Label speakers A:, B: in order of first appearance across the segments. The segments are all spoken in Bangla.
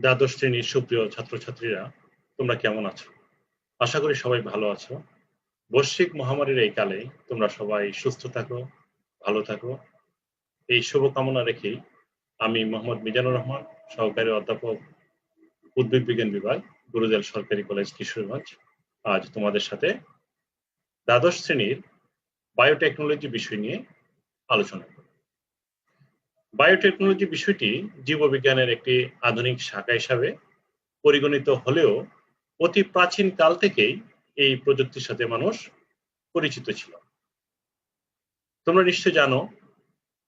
A: দ্বাদশ শ্রেণির সুপ্রিয় ছাত্রছাত্রীরা, তোমরা কেমন আছো? আশা করি সবাই ভালো আছো। বৈশ্বিক মহামারীর এই কালে তোমরা সবাই সুস্থ থাকো, ভালো থাকো। এই শুভকামনা রেখেই আমি মোহাম্মদ মিজানুর রহমান, সহকারী অধ্যাপক, উদ্ভিদ বিজ্ঞান বিভাগ, গুরুজেল সরকারি কলেজ, কিশোরগঞ্জ। আজ তোমাদের সাথে দ্বাদশ শ্রেণির বায়োটেকনোলজি বিষয় নিয়ে আলোচনা বায়োটেকনোলজি বিষয়টি জীববিজ্ঞানের একটি আধুনিক শাখা হিসাবে পরিগণিত হলেও অতি প্রাচীন কাল থেকেই এই প্রযুক্তির সাথে মানুষ পরিচিত ছিল। তোমরা নিশ্চয় জানো,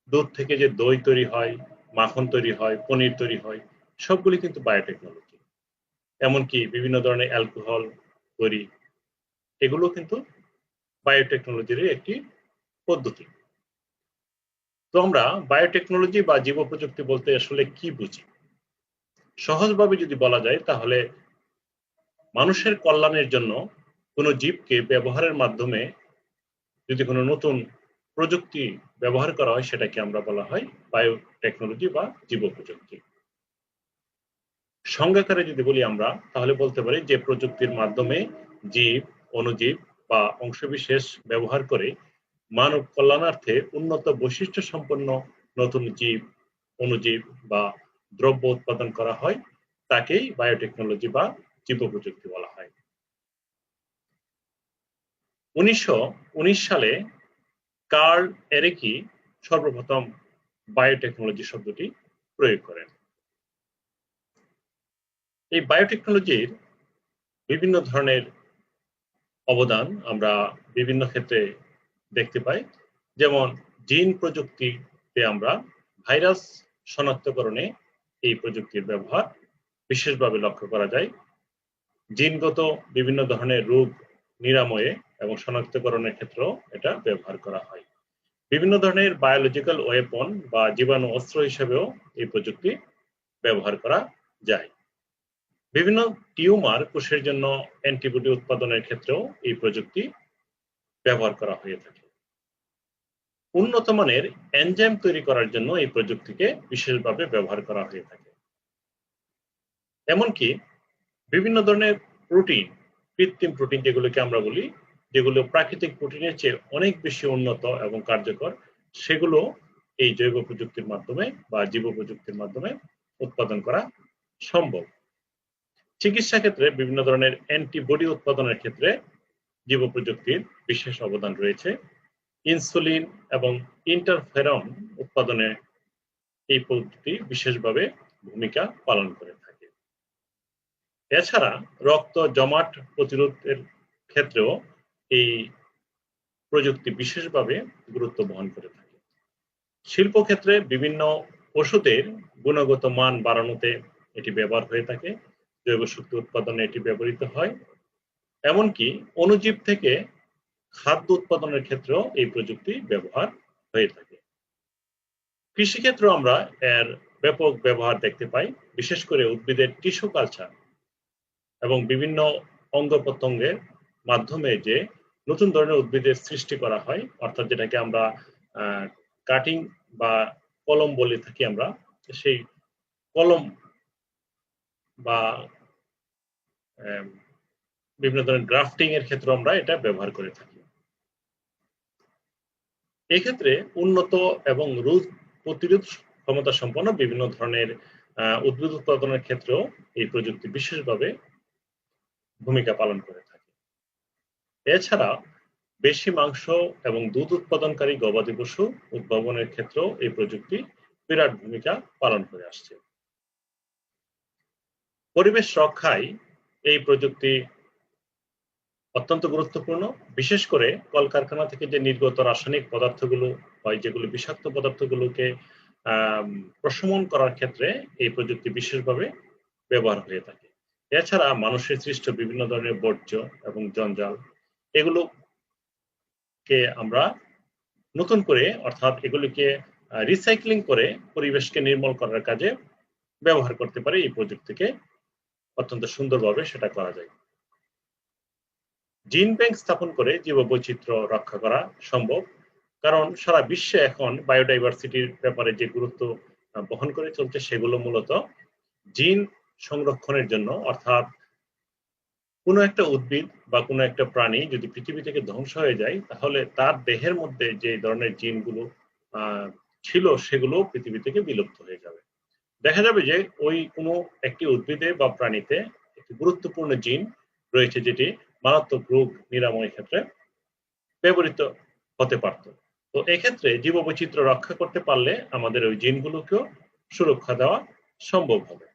A: দুধ থেকে যে দই তৈরি হয়, মাখন তৈরি হয়, পনির তৈরি হয়, সবগুলি কিন্তু বায়োটেকনোলজি এমনকি বিভিন্ন ধরনের অ্যালকোহল তৈরি এগুলো কিন্তু বায়োটেকনোলজির একটি পদ্ধতি। তো আমরা বায়োটেকনোলজি বা জীব প্রযুক্তি বলতে আসলে কি বুঝি? সহজভাবে যদি বলা যায়, তাহলে মানুষের কল্যাণের জন্য কোনো জীবকে ব্যবহারের মাধ্যমে যদি কোনো নতুন প্রযুক্তি ব্যবহার করা হয়, সেটাকে আমরা বলা হয় বায়োটেকনোলজি বা জীব প্রযুক্তি সংজ্ঞাকারে যদি বলি আমরা, তাহলে বলতে পারি যে প্রযুক্তির মাধ্যমে জীব অনুজীব বা অংশবিশেষ ব্যবহার করে মানব কল্যাণার্থে উন্নত বৈশিষ্ট্য সম্পন্ন নতুন জীব, অনুজীব বা দ্রব্য উৎপাদন করা হয়, তাকেই বায়োটেকনোলজি বা জীব প্রযুক্তি বলা হয়। উনিশশো উনিশ সালে কার্ল এরেকি সর্বপ্রথম বায়োটেকনোলজি শব্দটি প্রয়োগ করেন। এই বায়োটেকনোলজির বিভিন্ন ধরনের অবদান আমরা বিভিন্ন ক্ষেত্রে দেখতে পাই। যেমন, জিন প্রযুক্তিতে আমরা ভাইরাস শনাক্তকরণে এই প্রযুক্তির ব্যবহার বিশেষভাবে লক্ষ্য করা যায়। জিনগত বিভিন্ন ধরনের রোগ নিরাময়ে এবং শনাক্তকরণের ক্ষেত্রেও এটা ব্যবহার করা হয়। বিভিন্ন ধরনের বায়োলজিক্যাল ওয়েপন বা জীবাণু অস্ত্র হিসেবেও এই প্রযুক্তি ব্যবহার করা যায়। বিভিন্ন টিউমার কোষের জন্য অ্যান্টিবডি উৎপাদনের ক্ষেত্রেও এই প্রযুক্তি ব্যবহার করা হয়ে থাকে। উন্নত মানের এনজাইম তৈরি করার জন্য এই প্রযুক্তিকে বিশেষভাবে ব্যবহার করা হয়ে থাকে। এমনকি বিভিন্ন ধরনের প্রোটিন, কৃত্রিম প্রোটিন যেগুলোকে আমরা বলি, যেগুলো প্রাকৃতিক প্রোটিনের চেয়ে অনেক বেশি উন্নত এবং কার্যকর, সেগুলো এই জৈব প্রযুক্তির মাধ্যমে বা জীব প্রযুক্তির মাধ্যমে উৎপাদন করা সম্ভব। চিকিৎসা ক্ষেত্রে বিভিন্ন ধরনের অ্যান্টিবডি উৎপাদনের ক্ষেত্রে জীব প্রযুক্তির বিশেষ অবদান রয়েছে। ইনসুলিন এবং ইন্টারফেরন উৎপাদনে এই পদ্ধতি বিশেষভাবে ভূমিকা পালন করে থাকে। এছাড়া রক্ত জমাট প্রতিরোধের ক্ষেত্রেও এই প্রযুক্তি বিশেষভাবে গুরুত্ব বহন করে থাকে। শিল্পক্ষেত্রে বিভিন্ন ওষুধের গুণগত মান বাড়ানোতে এটি ব্যবহার হয়ে থাকে, জৈব শক্তি উৎপাদনে এটি ব্যবহৃত হয়। এমনকি অনুজীব থেকে খাদ্য উৎপাদনের ক্ষেত্রেও এই প্রযুক্তি ব্যবহার হয়ে থাকে। কৃষিক্ষেত্র আমরা এর ব্যাপক ব্যবহার দেখতে পাই, বিশেষ করে উদ্ভিদের টিস্যু কালচার এবং বিভিন্ন অঙ্গ প্রত্যঙ্গের মাধ্যমে যে নতুন ধরনের উদ্ভিদের সৃষ্টি করা হয়, অর্থাৎ যেটাকে আমরা কাটিং বা কলম বলে থাকি আমরা, সেই কলম বা বিভিন্ন ধরনের গ্রাফটিং এর ক্ষেত্রে আমরা এটা ব্যবহার করে থাকি। এক্ষেত্রে উন্নত এবং রোগ প্রতিরোধ ক্ষমতা সম্পন্ন বিভিন্ন ধরনের উদ্ভিদ উৎপাদনের ক্ষেত্রেও এই প্রযুক্তি বিশেষভাবে ভূমিকা পালন করে থাকে। এছাড়া বেশি মাংস এবং দুধ উৎপাদনকারী গবাদি পশু উদ্ভাবনের ক্ষেত্রেও এই প্রযুক্তি বিরাট ভূমিকা পালন করে আসছে। পরিবেশ রক্ষায় এই প্রযুক্তি অত্যন্ত গুরুত্বপূর্ণ। বিশেষ করে কলকারখানা থেকে যে নির্গত রাসায়নিক পদার্থগুলো হয় যেগুলো বিষাক্ত পদার্থগুলোকে প্রশমন করার ক্ষেত্রে এই প্রযুক্তি বিশেষভাবে ব্যবহার হয়ে থাকে। এছাড়া মানুষের সৃষ্ট বিভিন্ন ধরনের বর্জ্য এবং জঞ্জাল, এগুলোকে আমরা নতুন করে অর্থাৎ এগুলিকে রিসাইক্লিং করে পরিবেশকে নির্মল করার কাজে ব্যবহার করতে পারে। এই প্রযুক্তিকে অত্যন্ত সুন্দরভাবে সেটা করা যায়। জিন ব্যাংক স্থাপন করে জীব বৈচিত্র্য রক্ষা করা সম্ভব, কারণ সারা বিশ্বে এখন বায়োডাইভার্সিটির ব্যাপারে যে গুরুত্ব বহন করে চলছে সেগুলো মূলত জিন সংরক্ষণের জন্য, অর্থাৎ কোনো একটা উদ্ভিদ বা কোনো একটা প্রাণী যদি পৃথিবী থেকে ধ্বংস হয়ে যায়, তাহলে তার দেহের মধ্যে যে ধরনের জিনগুলো ছিল সেগুলো পৃথিবী থেকে বিলুপ্ত হয়ে যাবে। দেখা যাবে যে ওই কোনো একটি উদ্ভিদে বা প্রাণীতে একটি গুরুত্বপূর্ণ জিন রয়েছে যেটি মারাত্মক রোগ নিরাময় ক্ষেত্রে ব্যবহৃত হতে পারত। তো এক্ষেত্রে জীববৈচিত্র্য রক্ষা করতে পারলে আমাদের ওই জিনগুলোকেও সুরক্ষা দেওয়া সম্ভব হবে।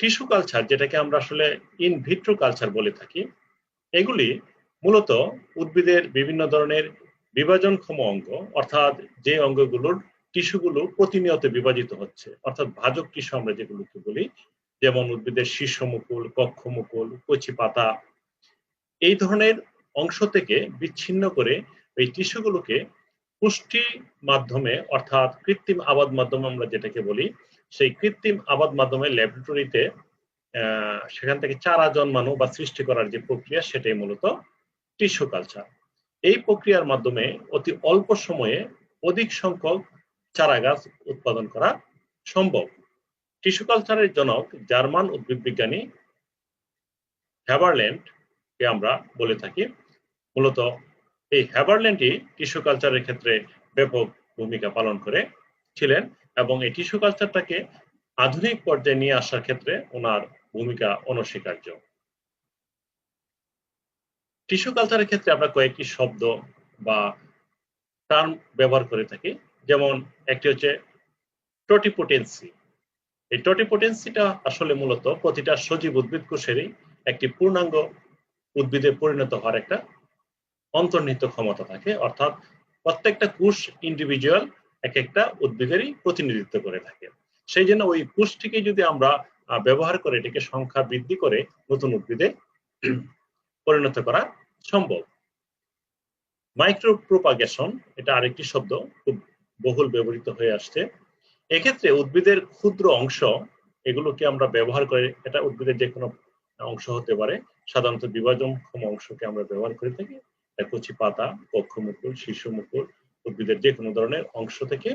A: টিস্যু কালচার, যেটাকে আমরা আসলে ইন ভিট্রো কালচার বলে থাকি, এগুলি মূলত উদ্ভিদের বিভিন্ন ধরনের বিভাজনক্ষম অঙ্গ, অর্থাৎ যে অঙ্গগুলোর টিস্যুগুলো প্রতিনিয়ত বিভাজিত হচ্ছে, অর্থাৎ ভাজক টিস্যু আমরা যেগুলোকে বলি যেমন উদ্ভিদের শীর্ষমুকুল কক্ষমুকুল কচি পাতা এই ধরনের অংশ থেকে বিচ্ছিন্ন করে এই টিস্যুগুলোকে পুষ্টি মাধ্যমে অর্থাৎ কৃত্রিম আবাদ মাধ্যমে আমরা যেটাকে বলি, সেই কৃত্রিম আবাদ মাধ্যমে ল্যাবরেটরিতে সেখান থেকে চারা জন্মানো বা সৃষ্টি করার যে প্রক্রিয়া, সেটাই মূলত টিস্যু কালচার। এই প্রক্রিয়ার মাধ্যমে অতি অল্প সময়ে অধিক সংখ্যক চারা গাছ উৎপাদন করা সম্ভব। টিস্যু কালচারের জনক, জার্মান উদ্ভিদ বিজ্ঞানী হ্যাভারল্যান্ড কে আমরা বলে থাকি। মূলত এই হ্যাভারল্যান্ডই টিস্যু কালচারের ক্ষেত্রে ব্যাপক ভূমিকা পালন করে ছিলেন এবং এই টিস্যু কালচারটাকে আধুনিক পর্যায়ে নিয়ে আসার ক্ষেত্রে ওনার ভূমিকা অনস্বীকার্য। টিস্যু কালচারের ক্ষেত্রে আমরা কয়েকটি শব্দ বা টার্ম ব্যবহার করে থাকি। যেমন একটি হচ্ছে টোটিপোটেন্সি এই টোটিপোটেন্সিটা আসলে মূলত প্রতিটা সজীব উদ্ভিদ কোষেরই একটি পূর্ণাঙ্গ উদ্ভিদে পরিণত হওয়ার একটা অন্তর্নিহিত ক্ষমতা থাকে। অর্থাৎ প্রত্যেকটা কোষ ইন্ডিভিজুয়াল এক একটা উদ্ভিদেরই প্রতিনিধিত্ব করে থাকে। সেই জন্য ওই কোষটিকে যদি আমরা ব্যবহার করে এটাকে সংখ্যা বৃদ্ধি করে নতুন উদ্ভিদে পরিণত করা সম্ভব। মাইক্রো প্রোপাগেশন এটা আরেকটি শব্দ, খুব বহুল ব্যবহৃত হয়ে আসছে। এক্ষেত্রে উদ্ভিদের ক্ষুদ্র অংশ এগুলোকে আমরা ব্যবহার করে, এটা উদ্ভিদের যে কোনো অংশ হতে পারে, সাধারণত বিভাজনক্ষম অংশকে আমরা ব্যবহার করে থাকি। কচি পাতা কক্ষমুকুল মুকুল উদ্ভিদের যে কোনো ধরনের অংশ থেকে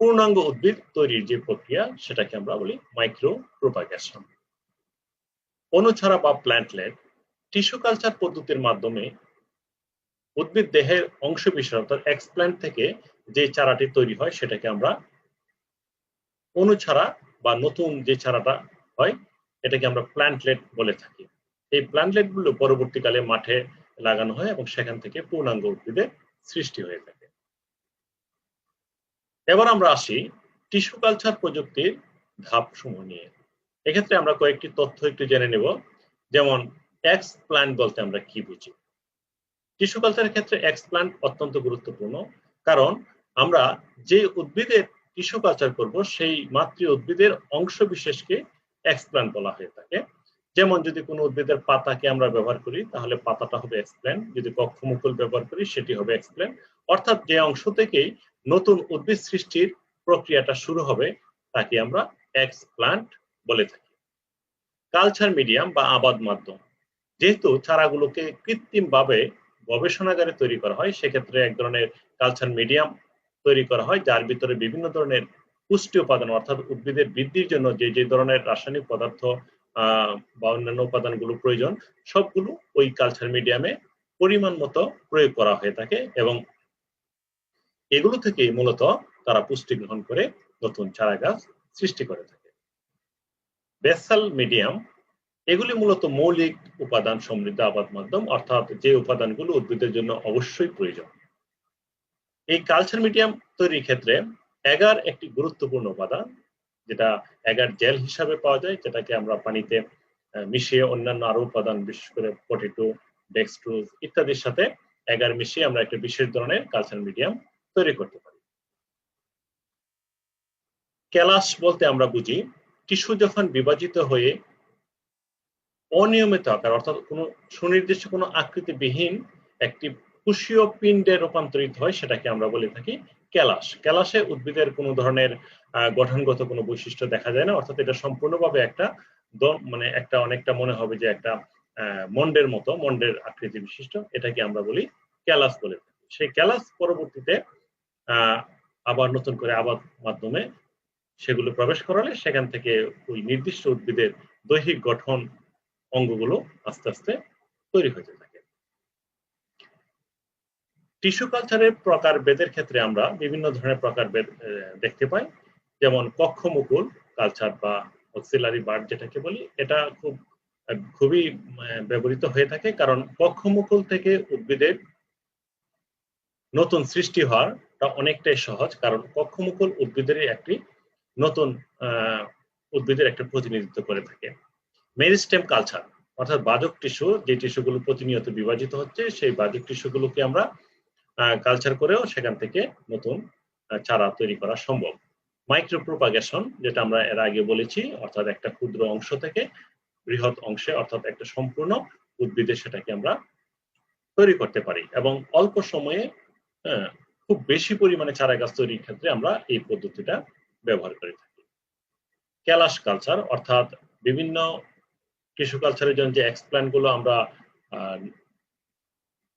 A: পূর্ণাঙ্গ উদ্ভিদ তৈরির যে প্রক্রিয়া, সেটাকে আমরা বলি মাইক্রো প্রোপাগেশন অনুছাড়া বা প্ল্যান্টলেট টিস্যু কালচার পদ্ধতির মাধ্যমে উদ্ভিদ দেহের অংশ বিশেষ অর্থাৎ এক্সপ্ল্যান্ট থেকে যে চারাটি তৈরি হয়, সেটাকে আমরা অনুছাড়া বা নতুন যে ছাড়াটা হয়, এটাকে আমরা প্ল্যান্টলেট বলে থাকি। এই প্ল্যান্টলেটগুলো পরবর্তীকালে মাঠে লাগানো হয় এবং সেখান থেকে পূর্ণাঙ্গ উদ্ভিদের সৃষ্টি হয়ে থাকে। এবার আমরা আসি টিস্যু কালচার প্রযুক্তির ধাপ সমূহ নিয়ে। এক্ষেত্রে আমরা কয়েকটি তথ্য একটু জেনে নেব। যেমন এক্স প্ল্যান্ট বলতে আমরা কি বুঝি? টিস্যু কালচারের ক্ষেত্রে এক্স প্ল্যান্ট অত্যন্ত গুরুত্বপূর্ণ, কারণ আমরা যে উদ্ভিদের টিস্যু কালচার করব, সেই মাতৃ উদ্ভিদের অংশ বিশেষকে এক্সপ্ল্যান্ট বলা হয়ে থাকে। যেমন যদি কোনো উদ্ভিদের পাতাকে আমরা ব্যবহার করি, তাহলে পাতাটা হবে এক্সপ্লেন যদি কক্ষমুকুল ব্যবহার করি, সেটি হবে এক্সপ্লেন অর্থাৎ যে অংশ থেকেই নতুন উদ্ভিদ সৃষ্টির প্রক্রিয়াটা শুরু হবে, তাকে আমরা এক্সপ্লান্ট বলে থাকি। কালচার মিডিয়াম বা আবাদ মাধ্যম। যেহেতু চারাগুলোকে কৃত্রিমভাবে গবেষণাগারে তৈরি করা হয়, সেক্ষেত্রে এক ধরনের কালচার মিডিয়াম তৈরি করা হয়, যার ভিতরে বিভিন্ন ধরনের পুষ্টি উপাদান অর্থাৎ উদ্ভিদের বৃদ্ধির জন্য যে যে ধরনের রাসায়নিক পদার্থ বা অন্যান্য উপাদানগুলো প্রয়োজন, সবগুলো ওই কালচার মিডিয়ামে পরিমাণ মতো প্রয়োগ করা হয়ে থাকে এবং এগুলো থেকেই মূলত তারা পুষ্টি গ্রহণ করে নতুন চারা গাছ সৃষ্টি করে থাকে। বেসাল মিডিয়াম এগুলি মূলত মৌলিক উপাদান সমৃদ্ধ আবাদ মাধ্যম, অর্থাৎ যে উপাদানগুলো উদ্ভিদের জন্য অবশ্যই প্রয়োজন। এই কালচার মিডিয়াম তৈরির ক্ষেত্রে এগার একটি গুরুত্বপূর্ণ উপাদান, যেটা এগার জেল হিসাবে পাওয়া যায়, যেটাকে আমরা পানিতে মিশিয়ে অন্যান্য আরও উপাদান, বিশেষ করে পটেটো ডেক্সট্রোজ ইত্যাদির সাথে এগার মিশিয়ে আমরা একটা বিশেষ ধরনের কালচার মিডিয়াম তৈরি করতে পারি। ক্যালাস বলতে আমরা বুঝি, টিস্যু যখন বিভাজিত হয়ে অনিয়মিত আকার, অর্থাৎ কোনো সুনির্দিষ্ট কোনো আকৃতিবিহীন একটি কুশীয় পিণ্ডে রূপান্তরিত হয়, সেটাকে আমরা বলে থাকি ক্যালাস। ক্যালাসে উদ্ভিদের কোনো ধরনের গঠনগত কোনো বৈশিষ্ট্য দেখা যায় না, অর্থাৎ এটা সম্পূর্ণভাবে একটা মানে একটা অনেকটা মনে হবে যে একটা মন্ডের মতো, মন্ডের আকৃতি বিশিষ্ট, এটাকে আমরা বলি ক্যালাস বলে থাকি। সেই ক্যালাস পরবর্তীতে আবার নতুন করে আবাদ মাধ্যমে সেগুলো প্রবেশ করালে সেখান থেকে ওই নির্দিষ্ট উদ্ভিদের দৈহিক গঠন অঙ্গগুলো আস্তে আস্তে তৈরি হয়ে থাকে টিস্যু কালচারের প্রকার বেদের ক্ষেত্রে আমরা বিভিন্ন ধরনের প্রকার বেদ দেখতে পাই। যেমন কক্ষমুকুল কালচার বা অক্সিলারি বার্ড যেটাকে বলি, এটা খুব খুবই ব্যবহৃত হয়ে থাকে। কারণ কক্ষমুকুল থেকে উদ্ভিদের নতুন সৃষ্টি হওয়াটা অনেকটাই সহজ। কারণ কক্ষমুকুল উদ্ভিদের একটি নতুন উদ্ভিদের একটা প্রতিনিধিত্ব করে থাকে। মেরিস্টেম কালচার, অর্থাৎ বাজক টিস্যু, যে টিস্যুগুলো প্রতিনিয়ত বিভাজিত হচ্ছে, সেই বাজক টিস্যুগুলোকে আমরা কালচার করেও সেখান থেকে নতুন চারা তৈরি করা সম্ভব। মাইক্রোপ্রোপাগেশন যেটা আমরা এর আগে বলেছি, অর্থাৎ একটা ক্ষুদ্র অংশ থেকে বৃহৎ অংশে, অর্থাৎ একটা সম্পূর্ণ উদ্ভিদে সেটাকে আমরা তৈরি করতে পারি এবং অল্প সময়ে খুব বেশি পরিমাণে চারা গাছ তৈরির ক্ষেত্রে আমরা এই পদ্ধতিটা ব্যবহার করে থাকি। ক্যালাস কালচার অর্থাৎ বিভিন্ন টিস্যু কালচারের জন্য যে এক্সপ্ল্যান্টগুলো আমরা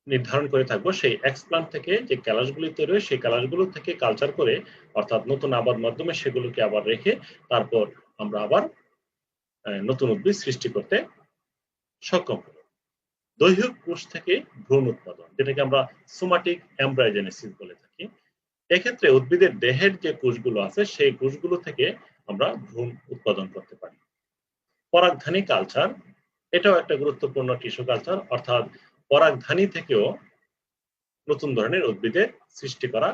A: নির্ধারণ করে থাকব, সেই এক্সপ্লান্ট থেকে যে ক্যালাসগুলি তৈরি হয় সেই ক্যালাসগুলো থেকে কালচার করে, অর্থাৎ নতুন আবাদ মাধ্যমে সেগুলোকে আবার রেখে তারপর আমরা আবার নতুন উদ্ভিদ সৃষ্টি করতে সক্ষম দৈহিক কোষ থেকে ভ্রূণ উৎপাদন, যেটাকে আমরা সোমাটিক এমব্রাইজেনেসিস বলে থাকি। এক্ষেত্রে উদ্ভিদের দেহের যে কোষগুলো আছে, সেই কোষগুলো থেকে আমরা ভ্রূণ উৎপাদন করতে পারি। পরাগধানী কালচার এটাও একটা গুরুত্বপূর্ণ টিস্যু কালচার অর্থাৎ পরাগধানী থেকেও নতুন ধরনের উদ্ভিদের সৃষ্টি করা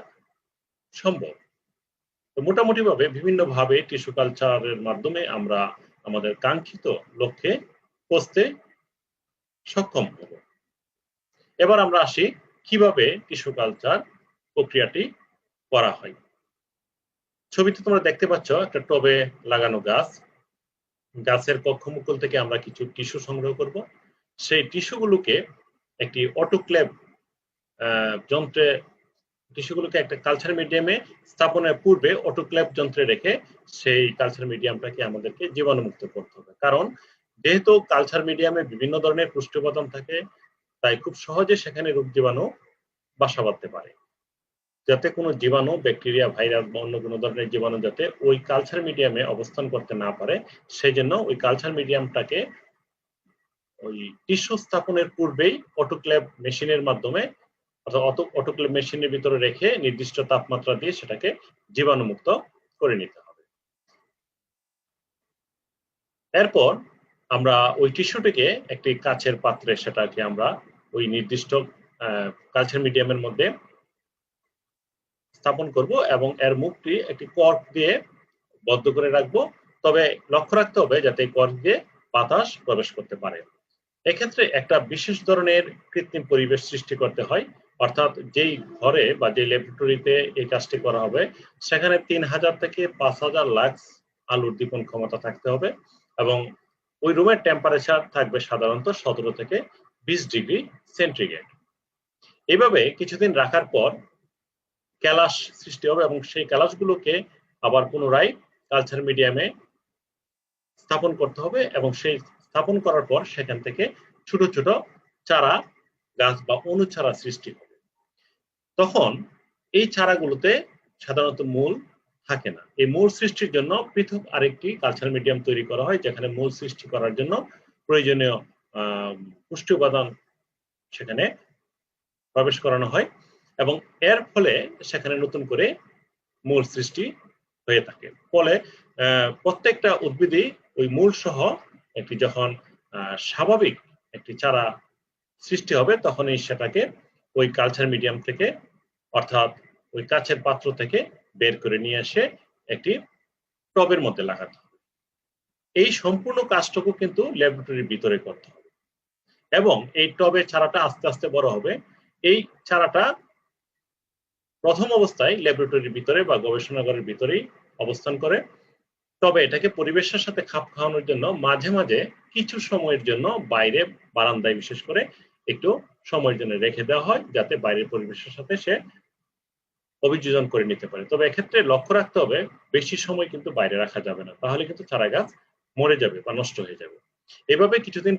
A: সম্ভব। তো মোটামুটি ভাবে বিভিন্ন ভাবে টিস্যু কালচারের মাধ্যমে আমরা আমাদের কাঙ্ক্ষিত লক্ষ্যে পৌঁছতে সক্ষম হব। এবার আমরা আসি কীভাবে টিস্যু কালচার প্রক্রিয়াটি করা হয়। ছবিতে তোমরা দেখতে পাচ্ছ একটা টবে লাগানো গাছ। গাছের কক্ষমুকুল থেকে আমরা কিছু টিস্যু সংগ্রহ করব। সেই টিস্যুগুলোকে একটি অটোক্লেভ যন্ত্রে টিস্যুগুলোকে একটা কালচার মিডিয়ামে স্থাপনের পূর্বে অটোক্লেভ যন্ত্রে রেখে সেই কালচার মিডিয়ামটাকে আমাদেরকে জীবাণুমুক্ত করতে হবে। কারণ যেহেতু কালচার মিডিয়ামে বিভিন্ন ধরনের পুষ্টি উপাদান থাকে, তাই খুব সহজে সেখানে রোগ জীবাণু বাসা বাঁধতে পারে। যাতে কোনো জীবাণু ব্যাকটেরিয়া ভাইরাস বা অন্য কোনো ধরনের জীবাণু যাতে ওই কালচার মিডিয়ামে অবস্থান করতে না পারে, সেই জন্য ওই কালচার মিডিয়ামটাকে ওই টিস্যু স্থাপনের পূর্বেই অটোক্লেভ মেশিনের মাধ্যমে অর্থাৎ অটোক্লেভ মেশিনের ভিতরে রেখে নির্দিষ্ট তাপমাত্রা দিয়ে সেটাকে জীবাণুমুক্ত করে নিতে হবে। এরপর আমরা ওই টিস্যুটিকে একটি কাছের পাত্রে সেটাকে আমরা ওই নির্দিষ্ট কালচার মিডিয়ামের মধ্যে স্থাপন করব এবং এর মুখটি একটি কর্ক দিয়ে বদ্ধ করে রাখব। তবে লক্ষ্য রাখতে হবে যাতে কর্ক দিয়ে বাতাস প্রবেশ করতে পারে। এক্ষেত্রে একটা বিশেষ ধরনের কৃত্রিম পরিবেশ সৃষ্টি করতে হয়। অর্থাৎ যেই ঘরে বা যে ল্যাবরেটরিতে এই কাজটি করা হবে, সেখানে তিন হাজার থেকে পাঁচ হাজার লাক্স আলুর দীপন ক্ষমতা থাকতে হবে এবং ওই রুমের টেম্পারেচার থাকবে সাধারণত সতেরো থেকে বিশ ডিগ্রি সেন্টিগ্রেড। এইভাবে কিছুদিন রাখার পর ক্যালাস সৃষ্টি হবে এবং সেই ক্যালাসগুলোকে আবার পুনরায় কালচার মিডিয়ামে স্থাপন করতে হবে এবং সেই স্থাপন করার পর সেখান থেকে ছোট ছোট চারা গাছ বা অনুচারা সৃষ্টি হবে। তখন এই চারাগুলোতে সাধারণত মূল থাকে না। এই মূল সৃষ্টির জন্য পৃথক আরেকটি কালচার মিডিয়াম তৈরি করা হয়, যেখানে মূল সৃষ্টি করার জন্য প্রয়োজনীয় পুষ্টি উপাদান সেখানে প্রবেশ করানো হয় এবং এর ফলে সেখানে নতুন করে মূল সৃষ্টি হয়ে থাকে। ফলে প্রত্যেকটা উদ্ভিদই ওই মূল সহ একটি যখন স্বাভাবিক একটি চারা সৃষ্টি হবে, তখনই সেটাকে ওই কালচার মিডিয়াম থেকে, অর্থাৎ ওই কাছের পাত্র থেকে বের করে নিয়ে এসে একটি টবের মধ্যে লাগাতে হবে। এই সম্পূর্ণ কাজটুকু কিন্তু ল্যাবরেটরির ভিতরে করতে হবে। এবং এই টবের চারাটা আস্তে আস্তে বড় হবে। এই চারাটা প্রথম অবস্থায় ল্যাবরেটরির ভিতরে বা গবেষণাগারের ভিতরেই অবস্থান করে। তবে এটাকে পরিবেশের সাথে খাপ খাওয়ানোর জন্য মাঝে মাঝে কিছু সময়ের জন্য বাইরে বারান্দায় বিশেষ করে একটু সময়ের জন্য রেখে দেওয়া হয় যাতে বাইরের পরিবেশের সাথে সে অভিযোজন করে নিতে পারে। তবে এক্ষেত্রে লক্ষ্য রাখতে হবে, বেশি সময় কিন্তু বাইরে রাখা যাবে না। তাহলে কিন্তু চারা গাছ মরে যাবে বা নষ্ট হয়ে যাবে। এভাবে কিছুদিন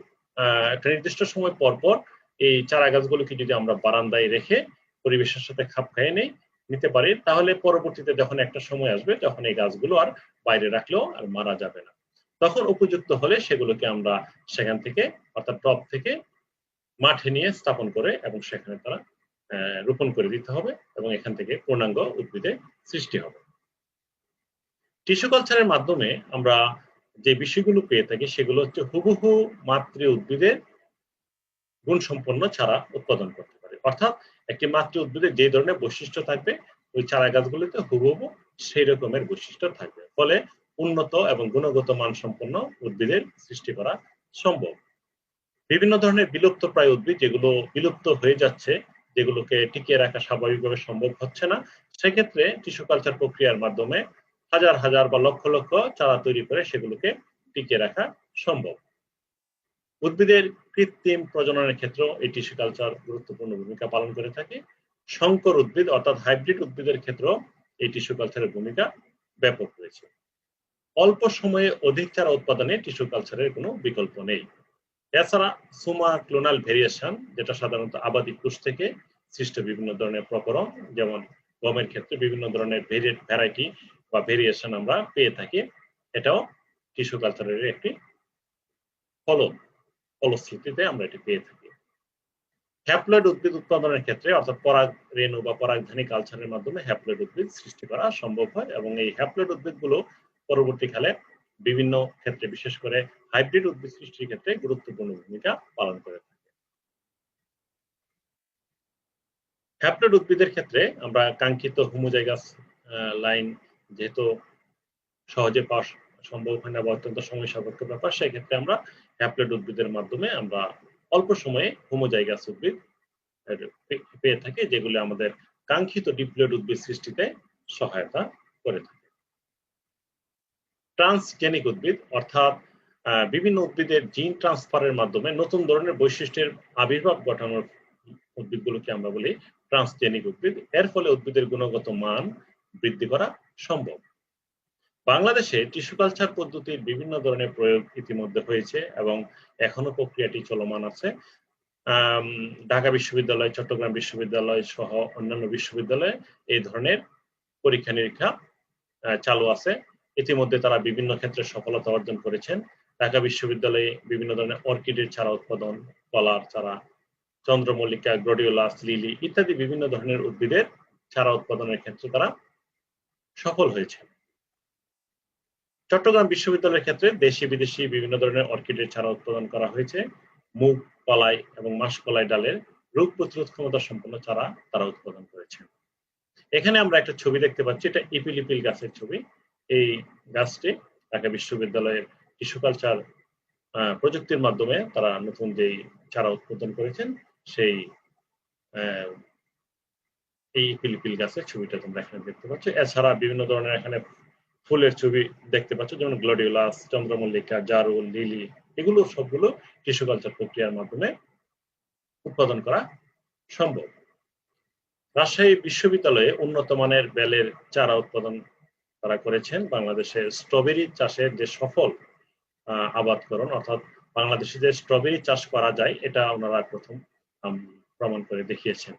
A: একটা নির্দিষ্ট সময় পর পর এই চারা গাছগুলোকে যদি আমরা বারান্দায় রেখে পরিবেশের সাথে খাপ খাইয়ে নেই নিতে পারি, তাহলে পরবর্তীতে যখন একটা সময় আসবে, তখন এই গাছগুলো আর বাইরে রাখলেও আর মারা যাবে না। তখন উপযুক্ত হলে সেগুলোকে আমরা সেখান থেকে, অর্থাৎ টপ থেকে মাঠে নিয়ে স্থাপন করে এবং সেখানে তারা রোপণ করে দিতে হবে এবং এখান থেকে পূর্ণাঙ্গ উদ্ভিদের সৃষ্টি হবে। টিস্যু কালচারের মাধ্যমে আমরা যে বিষয়গুলো পেয়ে থাকি, সেগুলো হচ্ছে হুবহু মাতৃ উদ্ভিদের গুণসম্পন্ন ছাড়া উৎপাদন করতে পারে। অর্থাৎ একটি মাতৃ উদ্ভিদে যে ধরনের বৈশিষ্ট্য থাকবে, ওই চারা গাছগুলিতে হুবহু সেই রকমের বৈশিষ্ট্য থাকবে। ফলে উন্নত এবং গুণগত মানসম্পন্ন উদ্ভিদের সৃষ্টি করা সম্ভব। বিভিন্ন ধরনের বিলুপ্ত প্রায় উদ্ভিদ যেগুলো বিলুপ্ত হয়ে যাচ্ছে, যেগুলোকে টিকিয়ে রাখা স্বাভাবিকভাবে সম্ভব হচ্ছে না, সেক্ষেত্রে টিস্যু কালচার প্রক্রিয়ার মাধ্যমে হাজার হাজার বা লক্ষ লক্ষ চারা তৈরি করে সেগুলোকে টিকিয়ে রাখা সম্ভব। উদ্ভিদের কৃত্রিম প্রজননের ক্ষেত্রেও এই টিস্যু কালচার গুরুত্বপূর্ণ ভূমিকা পালন করে থাকে। সংকর উদ্ভিদ অর্থাৎ হাইব্রিড উদ্ভিদের ক্ষেত্রেও এই টিস্যু কালচারের ভূমিকা ব্যাপক রয়েছে। অল্প সময়ে অধিক চারা উৎপাদনে টিস্যু কালচারের কোনো বিকল্প নেই। এছাড়া সুমা ক্লোনাল ভেরিয়েশন যেটা সাধারণত আবাদি কোষ থেকে সৃষ্ট বিভিন্ন ধরনের প্রকরণ, যেমন গমের ক্ষেত্রে বিভিন্ন ধরনের ভেরিয়েট ভ্যারাইটি বা ভেরিয়েশন আমরা পেয়ে থাকি, এটাও টিস্যু কালচারের একটি ফল ফলশ্রুতিতে আমরা এটি পেয়ে থাকি। হ্যাপ্লয়েড উদ্ভিদ উৎপাদনের ক্ষেত্রে, অর্থাৎ পরাগ রেণু বা পরাগধানী কালচারের মাধ্যমে হ্যাপ্লয়েড উদ্ভিদ সৃষ্টি করা সম্ভব হয় এবং এই হ্যাপ্লয়েড উদ্ভিদগুলো পরবর্তীকালে বিভিন্ন ক্ষেত্রে, বিশেষ করে হাইব্রিড উদ্ভিদ সৃষ্টির ক্ষেত্রে গুরুত্বপূর্ণ ভূমিকা পালন করে থাকে। হ্যাপ্লয়েড উদ্ভিদের ক্ষেত্রে আমরা কাঙ্ক্ষিত হোমোজাইগাস লাইন যেহেতু সহজে পাওয়া সম্ভব হয় না বা অত্যন্ত সময় সাপেক্ষ ব্যাপার, সেক্ষেত্রে আমরা হ্যাপ্লয়েড উদ্ভিদের মাধ্যমে আমরা অল্প সময়ে হোমোজাইগাস উদ্ভিদ পেয়ে থাকি, যেগুলি আমাদের কাঙ্ক্ষিত ডিপ্লয়েড উদ্ভিদ সৃষ্টিতে সহায়তা করে থাকে। ট্রান্সজেনিক উদ্ভিদ, অর্থাৎ বিভিন্ন উদ্ভিদের জিন ট্রান্সফারের মাধ্যমে নতুন ধরনের বৈশিষ্ট্যের আবির্ভাব ঘটানোর উদ্ভিদগুলোকে আমরা বলি ট্রান্সজেনিক উদ্ভিদ। এর ফলে উদ্ভিদের গুণগত মান বৃদ্ধি করা সম্ভব। বাংলাদেশে টিস্যু কালচার পদ্ধতির বিভিন্ন ধরনের প্রয়োগ ইতিমধ্যে হয়েছে এবং এখনও প্রক্রিয়াটি চলমান আছে। ঢাকা বিশ্ববিদ্যালয়, চট্টগ্রাম বিশ্ববিদ্যালয় সহ অন্যান্য বিশ্ববিদ্যালয়ে এই ধরনের পরীক্ষা নিরীক্ষা চালু আছে। ইতিমধ্যে তারা বিভিন্ন ক্ষেত্রে সফলতা অর্জন করেছেন। ঢাকা বিশ্ববিদ্যালয়ে বিভিন্ন ধরনের অর্কিডের চারা উৎপাদন, কলার চারা, চন্দ্রমল্লিকা, গ্রডিওলাস, লিলি ইত্যাদি বিভিন্ন ধরনের উদ্ভিদের চারা উৎপাদনের ক্ষেত্রে তারা সফল হয়েছে চট্টগ্রাম বিশ্ববিদ্যালয়ের ক্ষেত্রে দেশি বিদেশি বিভিন্ন ধরনের অর্কিডের চারা উৎপাদন করা হয়েছে। মুগ, কলাই এবং মাসকলাই ডালের রোগ প্রতিরোধ ক্ষমতা সম্পন্ন চারা তারা উৎপাদন করেছেন এখানে আমরা একটা ছবি দেখতে পাচ্ছি, এটা ইপিলিপিল গাছের ছবি। এই গাছটি ঢাকা বিশ্ববিদ্যালয়ের টিস্যু কালচার প্রযুক্তির মাধ্যমে তারা নতুন যেই চারা উৎপাদন করেছেন, সেই এই পিলিপিল গাছের ছবিটা তোমরা এখানে দেখতে পাচ্ছ। এছাড়া বিভিন্ন ধরনের এখানে ফুলের ছবি দেখতে পাচ্ছ, যেমন গ্লোডিওলাস, চন্দ্রমল্লিকা, জারুল, লিলি, এগুলো সবগুলো টিস্যু কালচার প্রক্রিয়ার মাধ্যমে উৎপাদন করা সম্ভব। রাজশাহী বিশ্ববিদ্যালয়ে উন্নত মানের বেলের চারা উৎপাদন তারা করেছেন। বাংলাদেশের স্ট্রবেরি চাষের যে সফল আবাদকরণ, অর্থাৎ বাংলাদেশে যে স্ট্রবেরি চাষ করা যায়, এটা ওনারা প্রথম প্রমাণ করে দেখিয়েছেন।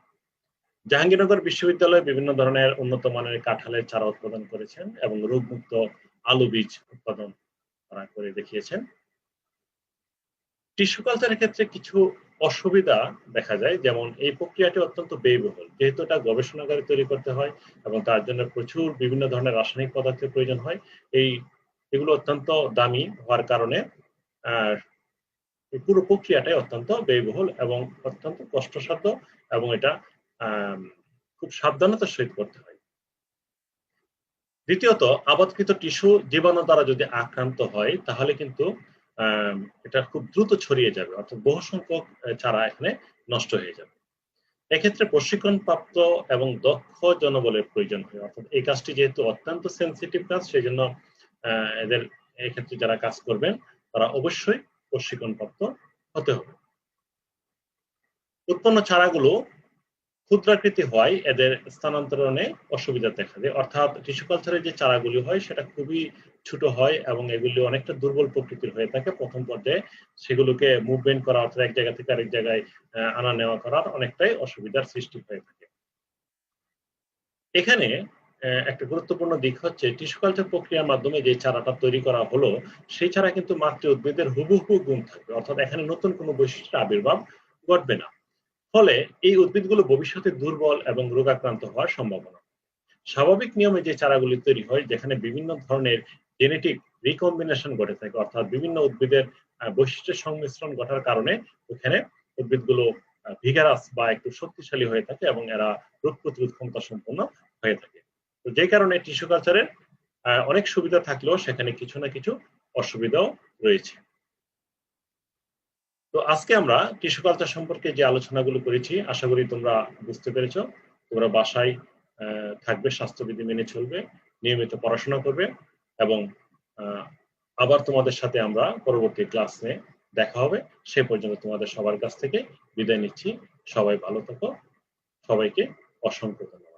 A: জাহাঙ্গীরনগর বিশ্ববিদ্যালয়ে বিভিন্ন ধরনের উন্নত মানের কাঁঠালের চারা উৎপাদন করেছেন এবং রোগমুক্ত আলু বীজ উৎপাদন তারা করে দেখিয়েছেন। টিস্যু কালচারের ক্ষেত্রে কিছু অসুবিধা দেখা যায়, যেমন এই প্রক্রিয়াটি অত্যন্ত ব্যয়বহুল। যেহেতু এটা গবেষণাগারে তৈরি করতে হয় এবং তার জন্য প্রচুর বিভিন্ন ধরনের রাসায়নিক পদার্থের প্রয়োজন হয়, এই এগুলো অত্যন্ত দামি হওয়ার কারণে পুরো প্রক্রিয়াটাই অত্যন্ত ব্যয়বহুল এবং অত্যন্ত কষ্টসাধ্য এবং এটা খুব সাবধানতার সহিত করতে হয়। দ্বিতীয়ত আবাদকৃত টিস্যু জীবাণু দ্বারা যদি আক্রান্ত হয়, তাহলে কিন্তু এটা খুব দ্রুত ছড়িয়ে যাবে, অর্থাৎ বহু সংখ্যক চারা এখানে নষ্ট হয়ে যাবে। এক্ষেত্রে প্রশিক্ষণ প্রাপ্ত এবং দক্ষ জনবলের প্রয়োজন হয়, অর্থাৎ এই কাজটি যেহেতু অত্যন্ত সেন্সিটিভ কাজ সেই জন্য এদের এক্ষেত্রে যারা কাজ করবেন, তারা অবশ্যই প্রশিক্ষণ প্রাপ্ত হতে হবে। উৎপন্ন চারাগুলো ক্ষুদ্রাকৃতি হয়, এদের স্থানান্তরণে অসুবিধা দেখা যায় অর্থাৎ টিস্যু কালচারের যে চারাগুলি হয়, সেটা খুবই ছোট হয় এবং এগুলি অনেকটা দুর্বল প্রকৃতির হয়ে থাকে। প্রথম পর্যায়ে সেগুলোকে মুভমেন্ট করা, অর্থাৎ এক জায়গা থেকে আরেক জায়গায় আনা নেওয়া করার অনেকটাই অসুবিধার সৃষ্টি হয়ে থাকে। এখানে একটা গুরুত্বপূর্ণ দিক হচ্ছে টিস্যু কালচার প্রক্রিয়ার মাধ্যমে যে চারাটা তৈরি করা হলো, সেই চারা কিন্তু মাতৃ উদ্ভিদের হুবহু গুণ থাকবে। অর্থাৎ এখানে নতুন কোনো বৈশিষ্ট্যের আবির্ভাব ঘটবে না। ফলে এই উদ্ভিদগুলো ভবিষ্যতে দুর্বল এবং রোগাক্রান্ত হওয়ার সম্ভাবনা। স্বাভাবিক নিয়মে যে চারাগুলি তৈরি হয়, যেখানে বিভিন্ন ধরনের জেনেটিক রিকম্বিনেশন ঘটে থাকে, অর্থাৎ বিভিন্ন উদ্ভিদের বৈশিষ্ট্যের সংমিশ্রণ ঘটার কারণে ওখানে উদ্ভিদগুলো ভিগারাস বা একটু শক্তিশালী হয়ে থাকে এবং এরা রোগ প্রতিরোধ ক্ষমতা সম্পন্ন হয়ে থাকে। তো যে কারণে টিস্যু কালচারের অনেক সুবিধা থাকলেও সেখানে কিছু না কিছু অসুবিধাও রয়েছে। তো আজকে আমরা টিস্যু সম্পর্কে যে আলোচনাগুলো করেছি, আশা করি তোমরা বুঝতে পেরেছ। তোমরা বাসায় থাকবে, স্বাস্থ্যবিধি মেনে চলবে, নিয়মিত পড়াশোনা করবে এবং আবার তোমাদের সাথে আমরা পরবর্তী ক্লাসে দেখা হবে। সে পর্যন্ত তোমাদের সবার কাছ থেকে বিদায় নিচ্ছি। সবাই ভালো থাকো। সবাইকে অসংখ্য ধন্যবাদ।